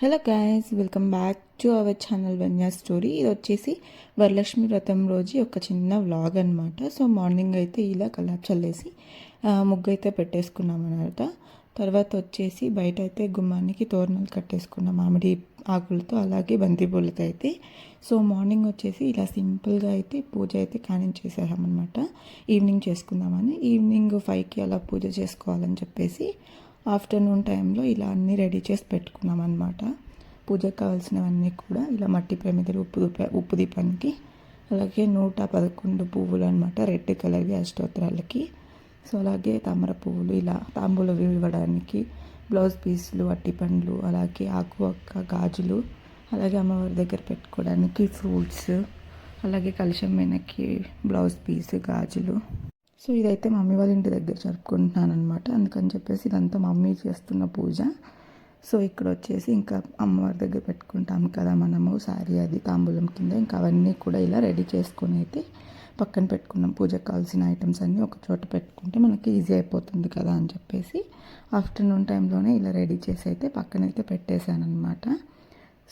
Hello guys welcome back to our channel వెన్యా story ఇది వచ్చేసి వరలక్ష్మి వ్రతం రోజు ఒక చిన్న వ్లాగ్ అనమాట సో మార్నింగ్ అయితే ఇలా కల్లాప్ చల్లేసి ముగ్గు అయితే పెట్టేసుకున్నాం అనమాట తర్వాత వచ్చేసి బయట అయితే గుమ్మానికి తోరణాలు కట్టేసుకున్నాం. మామిడి ఆకులతో అలాగే బంతిపూలతో అయితే. సో మార్నింగ్ వచ్చేసి ఇలా సింపుల్గా అయితే పూజ అయితే కానించేసామన్నమాట ఈవినింగ్ చేసుకుందామని. ఈవినింగ్ ఫైవ్కి అలా పూజ చేసుకోవాలని చెప్పేసి ఆఫ్టర్నూన్ టైంలో ఇలా అన్నీ రెడీ చేసి పెట్టుకున్నాం అనమాట పూజకు కావాల్సినవన్నీ కూడా ఇలా మట్టి ప్రమిదలు ఉప్పు దీప ఉప్పు దీపానికి అలాగే నూట పదకొండు పువ్వులు అనమాట రెడ్ కలర్వి అష్టోత్తరాలకి. సో అలాగే తామర పువ్వులు ఇలా తాంబూలు ఇవ్వడానికి బ్లౌజ్ పీసులు అట్టి పండ్లు అలాగే ఆకు అక్క గాజులు అలాగే అమ్మవారి దగ్గర పెట్టుకోవడానికి ఫ్రూట్స్ అలాగే కలుషం వెనక్కి బ్లౌజ్ పీస్ గాజులు. సో ఇదైతే మమ్మీ వాళ్ళ ఇంటి దగ్గర జరుపుకుంటున్నాను అనమాట అందుకని చెప్పేసి ఇదంతా మమ్మీ చేస్తున్న పూజ. సో ఇక్కడ వచ్చేసి ఇంకా అమ్మవారి దగ్గర పెట్టుకుంటాం కదా మనము శారీ అది తాంబూలం కింద. ఇంకా అవన్నీ కూడా ఇలా రెడీ చేసుకొని అయితే పక్కన పెట్టుకున్నాం. పూజకు కావాల్సిన ఐటమ్స్ అన్నీ ఒక చోట పెట్టుకుంటే మనకి ఈజీ అయిపోతుంది కదా అని చెప్పేసి ఆఫ్టర్నూన్ టైంలోనే ఇలా రెడీ చేసి అయితే పక్కనైతే పెట్టేశాను అనమాట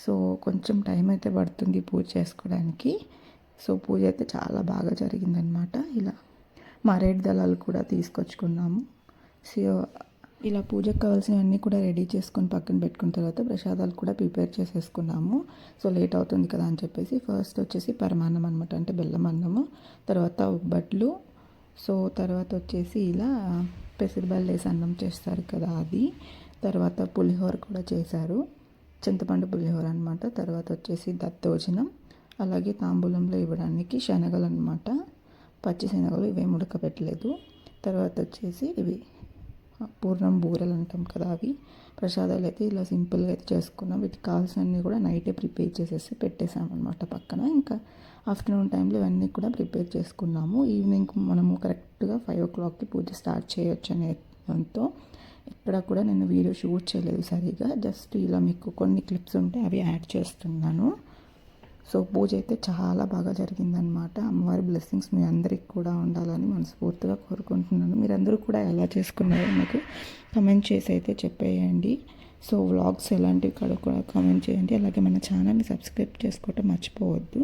సో కొంచెం టైం అయితే పడుతుంది పూజ చేసుకోవడానికి. సో పూజ అయితే చాలా బాగా జరిగిందనమాట ఇలా మారేడు దళాలు కూడా తీసుకొచ్చుకున్నాము. సో ఇలా పూజకు కావాల్సినవన్నీ కూడా రెడీ చేసుకొని పక్కన పెట్టుకున్న తర్వాత ప్రసాదాలు కూడా ప్రిపేర్ చేసేసుకున్నాము. సో లేట్ అవుతుంది కదా అని చెప్పేసి ఫస్ట్ వచ్చేసి పరమాన్నం అనమాట అంటే బెల్లం అన్నము తర్వాత ఉబ్బట్లు సో తర్వాత వచ్చేసి ఇలా పెసరబళ్ళు వేసి అన్నం చేస్తారు కదా అది తర్వాత పులిహోర కూడా చేశారు. చింతపండు పులిహోర అనమాట తర్వాత వచ్చేసి దత్తోజనం అలాగే తాంబూలంలో ఇవ్వడానికి శనగలు అనమాట పచ్చి శనగలు ఇవేం ఉడకబెట్టలేదు. తర్వాత వచ్చేసి ఇవి పూర్ణం బూరెలు అంటాం కదా అవి. ప్రసాదాలు అయితే ఇలా సింపుల్గా అయితే చేసుకున్నాం. వీటికి కావాల్సినవన్నీ కూడా నైటే ప్రిపేర్ చేసేసి పెట్టేసామన్నమాట పక్కన. ఇంకా ఆఫ్టర్నూన్ టైంలో ఇవన్నీ కూడా ప్రిపేర్ చేసుకున్నాము. ఈవినింగ్ మనము కరెక్ట్గా ఫైవ్ ఓ క్లాక్కి పూజ స్టార్ట్ చేయొచ్చు అనే దాంతో ఇక్కడ కూడా నేను వీడియో షూట్ చేయలేదు సరిగా. జస్ట్ ఇలా మీకు కొన్ని క్లిప్స్ ఉంటే అవి యాడ్ చేస్తున్నాను. సో పూజ అయితే చాలా బాగా జరిగిందనమాట అమ్మవారి బ్లెస్సింగ్స్ మీ అందరికి కూడా ఉండాలని మనస్ఫూర్తిగా కోరుకుంటున్నాను. మీరందరూ కూడా ఎలా చేసుకున్నారో నాకు కమెంట్ చేసి అయితే చెప్పేయండి. సో వ్లాగ్స్ ఎలాంటివి కూడా కూడా కమెంట్ చేయండి. అలాగే మన ఛానల్ని సబ్స్క్రైబ్ చేసుకోవటం మర్చిపోవద్దు.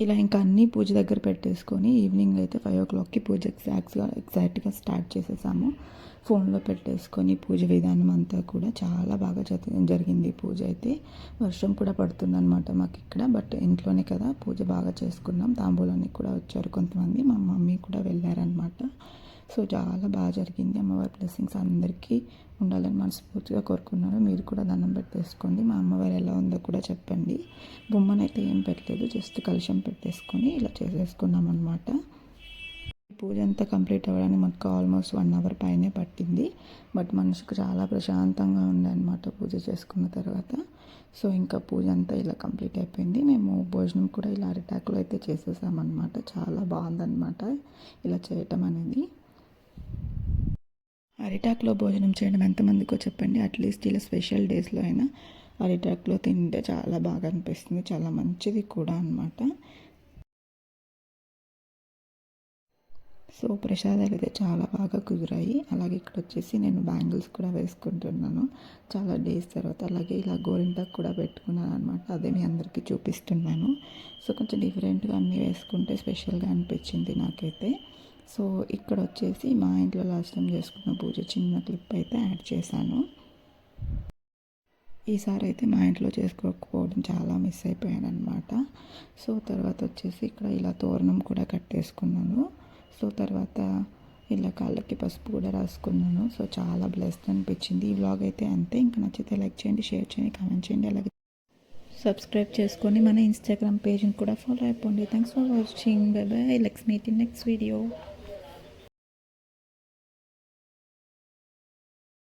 ఇలా ఇంకా అన్నీ పూజ దగ్గర పెట్టేసుకొని ఈవినింగ్ అయితే ఫైవ్ ఓ క్లాక్కి పూజ ఎగ్జాక్ట్గా ఎగ్జాక్ట్గా స్టార్ట్ చేసేసాము. ఫోన్లో పెట్టేసుకొని పూజ విధానం అంతా కూడా చాలా బాగా జరి- జరిగింది పూజ అయితే. వర్షం కూడా పడుతుందన్నమాట మాకు ఇక్కడ బట్ ఇంట్లోనే కదా పూజ బాగా చేసుకున్నాం. తాంబూలానికి కూడా వచ్చారు కొంతమంది. మా మమ్మీ కూడా వెళ్ళారనమాట సో చాలా బాగా జరిగింది. అమ్మవారి బ్లెస్సింగ్స్ అందరికీ ఉండాలని మనస్ఫూర్తిగా కోరుకున్నాను మీరు కూడా దండం పెట్టేసుకోండి. మా అమ్మవారు ఎలా ఉందో కూడా చెప్పండి. బొమ్మనైతే ఏం పెట్టలేదు. జస్ట్ కలుషం పెట్టేసుకొని ఇలా చేసేసుకున్నాం అనమాట పూజ అంతా కంప్లీట్ అవ్వడానికి మనకు ఆల్మోస్ట్ వన్ అవర్ పైనే పట్టింది. బట్ మనసుకు చాలా ప్రశాంతంగా ఉందన్నమాట పూజ చేసుకున్న తర్వాత. సో ఇంకా పూజ అంతా ఇలా కంప్లీట్ అయిపోయింది. మేము భోజనం కూడా ఇలా అరిటాకులో అయితే చేసేసామన్నమాట. చాలా బాగుందన్నమాట. ఇలా చేయటం అనేది. అరిటాక్లో భోజనం చేయడం ఎంతమందికో చెప్పండి. అట్లీస్ట్ ఇలా స్పెషల్ డేస్లో అయినా అరిటాక్లో తింటే చాలా బాగా అనిపిస్తుంది. చాలా మంచిది కూడా అనమాట సో ప్రసాదాలు అయితే చాలా బాగా కుదిరాయి. అలాగే ఇక్కడ వచ్చేసి నేను బ్యాంగిల్స్ కూడా వేసుకుంటున్నాను. చాలా డేస్ తర్వాత అలాగే ఇలా గోరింటాకు కూడా పెట్టుకున్నాను అనమాట అదే మీ అందరికీ చూపిస్తున్నాను. సో కొంచెం డిఫరెంట్గా అన్నీ వేసుకుంటే స్పెషల్గా అనిపించింది నాకైతే. సో ఇక్కడ వచ్చేసి మా ఇంట్లో లాస్ట్ టైం చేసుకున్న పూజ చిన్న క్లిప్ అయితే యాడ్ చేశాను. ఈసారి అయితే మా ఇంట్లో చేసుకోకపోవడం చాలా మిస్ అయిపోయాను అనమాట సో తర్వాత వచ్చేసి ఇక్కడ ఇలా తోరణం కూడా కట్టేసుకున్నాను సో తర్వాత ఇలా కాళ్ళకి పసుపు కూడా రాసుకున్నాను. సో చాలా బ్లెస్డ్ అనిపించింది. ఈ బ్లాగ్ అయితే అంతే. ఇంకా నచ్చితే లైక్ చేయండి షేర్ చేయండి కామెంట్ చేయండి. అలాగే సబ్స్క్రైబ్ చేసుకొని మన ఇన్స్టాగ్రామ్ పేజ్ని కూడా ఫాలో అయిపోండి. Thanks for watching. Bye bye. Let's meet in next video.